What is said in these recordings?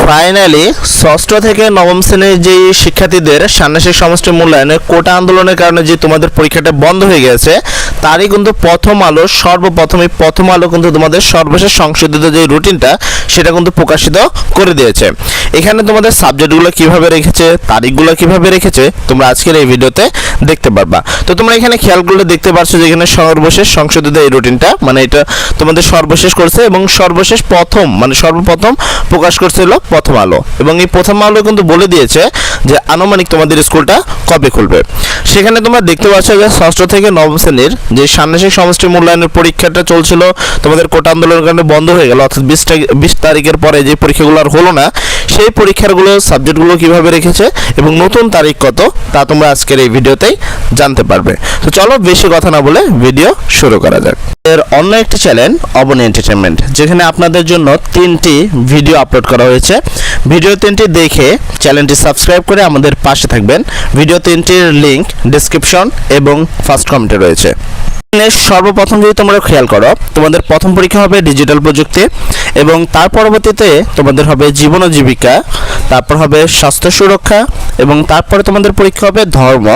Finally ষষ্ঠ থেকে নবম শ্রেণির যে শিক্ষার্থীদের ষান্মাসিক সমষ্টি মূল্যায়নে কোটা আন্দোলনের কারণে যে তোমাদের পরীক্ষাটা বন্ধ হয়ে গেছে তারই কিন্তু প্রথম আলো সর্বপ্রথম প্রথম আলো কিন্তু তোমাদের সর্বশেষ সংশোধিত যে রুটিনটা, সেটা কিন্তু প্রকাশিত করে দিয়েছে। এখানে তোমাদের সাবজেক্টগুলো কীভাবে রেখেছে, তারিখগুলো কীভাবে রেখেছে, তোমরা আজকের এই ভিডিওতে দেখতে পারবা। তো তোমরা এখানে খেয়াল করলে দেখতে পারছ যে এখানে সর্বশেষ সংশোধিত এই রুটিনটা মানে এটা তোমাদের সর্বশেষ করছে এবং সর্বশেষ প্রথম মানে সর্বপ্রথম প্রকাশ করছিল প্রথম আলো। এবং এই প্রথম আলো কিন্তু বলে দিয়েছে যে আনুমানিক তোমাদের স্কুলটা কবে খুলবে। সেখানে তোমরা দেখতে পাচ্ছ যে ষষ্ঠ থেকে নবম শ্রেণির যে ষান্মাসিক সমষ্টি মূল্যায়নের পরীক্ষাটা চলছিল, তোমাদের কোটা আন্দোলনের কারণে বন্ধ হয়ে গেল। অর্থাৎ বিশ বিশ তারিখের পরে যে পরীক্ষাগুলো আর হলো না, সেই পরীক্ষাগুলো সাবজেক্টগুলো কীভাবে রেখেছে এবং নতুন তারিখ কত, তা তোমরা আজকের এই ভিডিওতেই জানতে পারবে। তো চলো বেশি কথা না বলে ভিডিও শুরু করা যাক। এর অন্য একটি চ্যানেল অবনী এন্টারটেনমেন্ট যেখানে আপনাদের জন্য তিনটি ভিডিও আপলোড করা হয়েছে। ভিডিও তিনটি দেখে চ্যানেলটি সাবস্ক্রাইব করে আমাদের পাশে থাকবেন। ভিডিও তিনটির লিঙ্ক ডিসক্রিপশন এবং ফার্স্ট কমেন্টে রয়েছে। সর্বপ্রথম যদি তোমরা খেয়াল করো, তোমাদের প্রথম পরীক্ষা হবে ডিজিটাল প্রযুক্তি এবং তার পরবর্তীতে তোমাদের হবে জীবন ও জীবিকা, তারপর হবে স্বাস্থ্য সুরক্ষা এবং তারপরে তোমাদের পরীক্ষা হবে ধর্ম।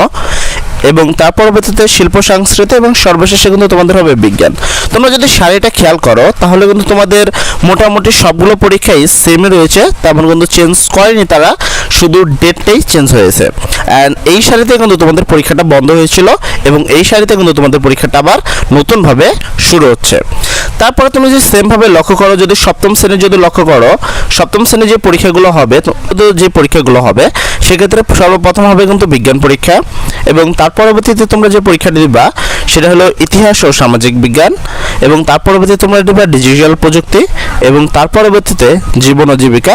এবং তার পরবর্তীতে শিল্প সংস্কৃতি এবং সর্বশেষে কিন্তু তোমাদের হবে বিজ্ঞান। তোমরা যদি শাড়িটা খেয়াল করো, তাহলে কিন্তু তোমাদের মোটামুটি সবগুলো পরীক্ষাই সেমই রয়েছে, তেমন কিন্তু চেঞ্জ করেনি তারা, শুধু ডেটটাই চেঞ্জ হয়েছে। অ্যান্ড এই শাড়িতে কিন্তু তোমাদের পরীক্ষাটা বন্ধ হয়েছিল এবং এই শাড়িতে কিন্তু তোমাদের পরীক্ষাটা আবার নতুনভাবে শুরু হচ্ছে। তারপরে তুমি যদি সেমভাবে লক্ষ্য করো, যদি সপ্তম শ্রেণি যদি লক্ষ্য করো, সপ্তম শ্রেণির যে পরীক্ষাগুলো হবে যে পরীক্ষাগুলো হবে, সেক্ষেত্রে সর্বপ্রথম হবে কিন্তু বিজ্ঞান পরীক্ষা এবং তার পরবর্তীতে তোমরা যে পরীক্ষাটি দিবা, সেটা হলো ইতিহাস ও সামাজিক বিজ্ঞান এবং তার পরবর্তীতে তোমরা দিবা ডিজিটাল প্রযুক্তি এবং তার পরবর্তীতে জীবন ও জীবিকা,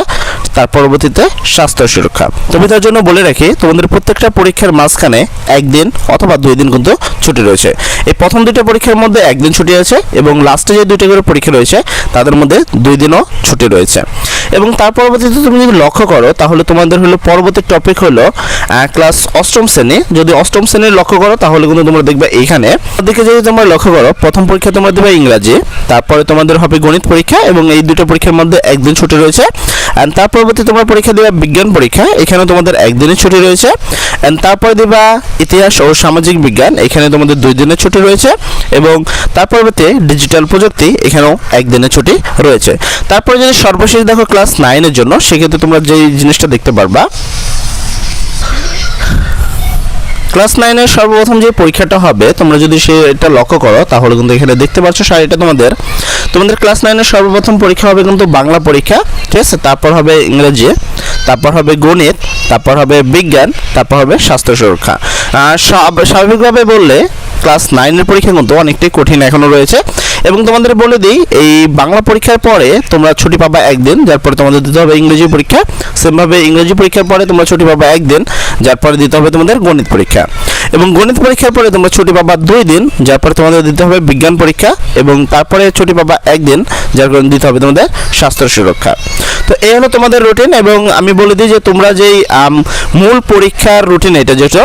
তার পরবর্তীতে স্বাস্থ্য সুরক্ষা। তবে তার জন্য বলে রাখি, তোমাদের প্রত্যেকটা পরীক্ষার মাঝখানে একদিন অথবা দুই দিন কিন্তু ছুটি রয়েছে। এই প্রথম দুইটা পরীক্ষার মধ্যে একদিন ছুটি আছে এবং লাস্টে যে দুইটা করে পরীক্ষা রয়েছে, তাদের মধ্যে দুই দিনও ছুটি রয়েছে। এবং তার পরবর্তীতে তুমি যদি লক্ষ্য করো, তাহলে তোমাদের হলো পরবর্তী টপিক হলো ক্লাস অষ্টম শ্রেণি। যদি অষ্টম শ্রেণির লক্ষ্য করো, তাহলে কিন্তু তোমরা দেখবে এইখানে। দিকে যদি তোমরা লক্ষ্য করো, প্রথম পরীক্ষা তোমরা দেবে ইংরাজি, তারপরে তোমাদের হবে গণিত পরীক্ষা এবং এই দুটো পরীক্ষার মধ্যে একদিন ছুটি রয়েছে। অ্যান্ড তার পরবর্তী তোমরা পরীক্ষা দেবে বিজ্ঞান পরীক্ষা। এখানে তোমাদের একদিনের ছুটি রয়েছে। অ্যান্ড তারপরে দিবা ইতিহাস ও সামাজিক বিজ্ঞান। এখানে তোমাদের দুই দিনের ছুটি রয়েছে এবং তার পরবর্তী ডিজিটাল প্রযুক্তি, এখানেও একদিনের ছুটি রয়েছে। তারপরে যদি সর্বশেষ দেখো ক্লাস নাইনের জন্য, সেক্ষেত্রে তোমরা যেই জিনিসটা দেখতে পারবা, ক্লাস নাইনের সর্বপ্রথম যে পরীক্ষাটা হবে, তোমরা যদি সে এটা লক্ষ্য করো, তাহলে কিন্তু এখানে দেখতে পাচ্ছ শাড়িটা তোমাদের। তোমাদের ক্লাস নাইনের সর্বপ্রথম পরীক্ষা হবে কিন্তু বাংলা পরীক্ষা, ঠিক আছে? তারপর হবে ইংরেজি, তারপর হবে গণিত, তারপর হবে বিজ্ঞান, তারপর হবে স্বাস্থ্য সুরক্ষা। স্বাভাবিকভাবে বললে ক্লাস নাইনের পরীক্ষা কিন্তু অনেকটাই কঠিন এখনও রয়েছে। এবং তোমাদের বলে দিই, এই বাংলা পরীক্ষার পরে তোমরা ছুটি পাবা একদিন, যার পরে তোমাদের দিতে হবে ইংরেজি পরীক্ষা। সেমভাবে ইংরেজি পরীক্ষার পরে তোমরা ছুটি পাবা একদিন, যার পরে দিতে হবে তোমাদের গণিত পরীক্ষা। এবং গণিত পরীক্ষার পরে তোমরা ছুটি পাবা দুই দিন, যার পরে তোমাদের দিতে হবে বিজ্ঞান পরীক্ষা এবং তারপরে ছুটি পাবা একদিন, যার কারণে দিতে হবে তোমাদের স্বাস্থ্য সুরক্ষা। তো এই হলো তোমাদের রুটিন এবং আমি বলে দিই যে তোমরা যেই মূল পরীক্ষার রুটিন এটা যেটা,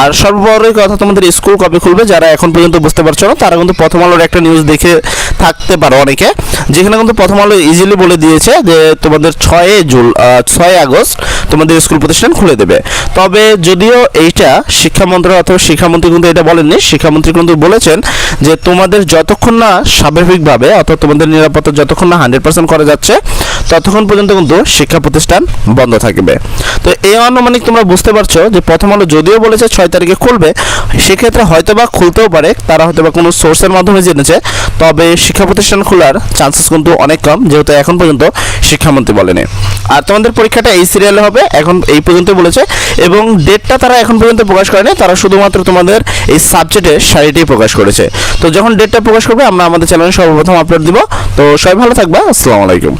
আর সর্ববড় কথা তোমাদের স্কুল কবে খুলবে যারা এখন পর্যন্ত বুঝতে পারছ না, তারা কিন্তু প্রথম আলোর একটা নিউজ দেখে থাকতে পারো অনেকে, যেখানে কিন্তু প্রথম আলো ইজিলি বলে দিয়েছে যে তোমাদের ছয়ে জুল ছয় আগস্ট তোমাদের স্কুল প্রতিষ্ঠান খুলে দেবে। তবে যদিও এইটা শিক্ষা মন্ত্রণালয় অথবা শিক্ষামন্ত্রী কিন্তু এটা বলেননি। শিক্ষামন্ত্রী কিন্তু বলেছেন যে তোমাদের যতক্ষণ না স্বাভাবিকভাবে অর্থাৎ তোমাদের নিরাপত্তা যতক্ষণ না হান্ড্রেড পার্সেন্ট করা যাচ্ছে, ততক্ষণ পর্যন্ত কিন্তু শিক্ষা প্রতিষ্ঠান বন্ধ থাকবে। তো এই আনুমানিক তোমরা বুঝতে পারছ যে প্রথম আলো যদিও বলেছে ছয় তারিখে খুলবে, সেক্ষেত্রে হয়তো বা খুলতেও পারে, তারা হয়তো বা কোনো সোর্সের মাধ্যমে জেনেছে, তবে শিক্ষা প্রতিষ্ঠান খোলার চান্সেস কিন্তু অনেক কম, যেহেতু এখন পর্যন্ত শিক্ষামন্ত্রী বলেনি। আর তোমাদের পরীক্ষাটা এই সিরিয়ালে হবে, এখন এই পর্যন্ত বলেছে, এবং ডেটটা তারা এখন পর্যন্ত প্রকাশ করেনি, তারা শুধুমাত্র তোমাদের এই সাবজেক্টে শাড়িটাই প্রকাশ করেছে। তো যখন ডেটটা প্রকাশ করবে, আমরা আমাদের চ্যানেলে সর্বপ্রথম আপলোড দিব। তো সবাই ভালো থাকবা, আসসালামু আলাইকুম।